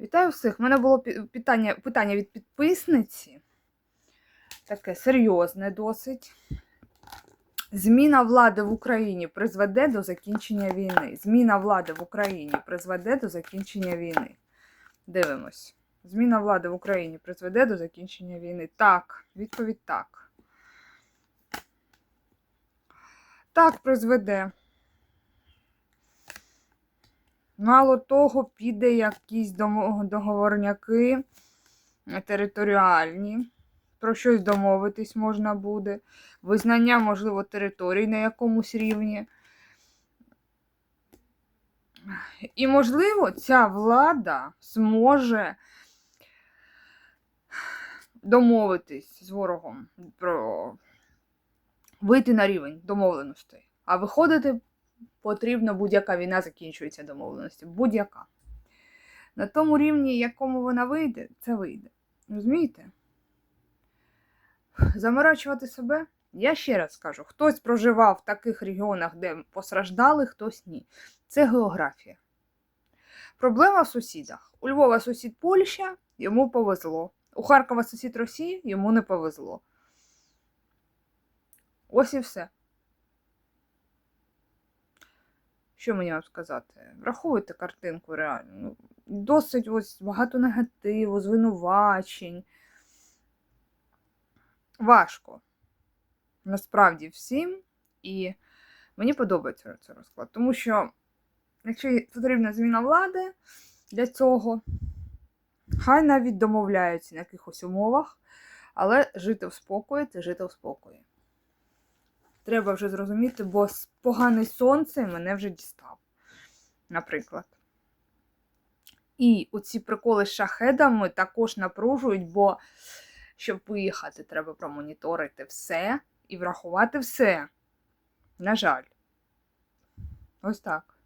Вітаю всіх. У мене було питання, питання від підписниці. Таке серйозне досить. Зміна влади в Україні призведе до закінчення війни. Зміна влади в Україні призведе до закінчення війни. Дивимось. Зміна влади в Україні призведе до закінчення війни. Так, відповідь так. Так, призведе. Мало того, піде якісь договорняки територіальні. Про щось домовитись можна буде. Визнання, можливо, територій на якомусь рівні. І, можливо, ця влада зможе домовитись з ворогом про вийти на рівень домовленостей. А виходити потрібно будь-яка війна закінчується домовленості. Будь-яка. На тому рівні, якому вона вийде, це вийде. Розумієте? Заморачувати себе. Я ще раз скажу: хтось проживав в таких регіонах, де постраждали, хтось ні. Це географія. Проблема в сусідах. У Львова сусід Польща, йому повезло. У Харкова сусід Росії, йому не повезло. Ось і все. Що мені вам сказати? Враховуйте картинку реально. Ну, Досить ось багато негативу, звинувачень. Важко. Насправді всім. І мені подобається цей розклад. Тому що, якщо потрібна зміна влади для цього, хай навіть домовляються на якихось умовах, але жити в спокої це жити в спокої. Треба вже зрозуміти, бо погане сонце мене вже дістав, наприклад. І оці приколи з шахедами також напружують, бо щоб виїхати, треба промоніторити все і врахувати все. На жаль. Ось так.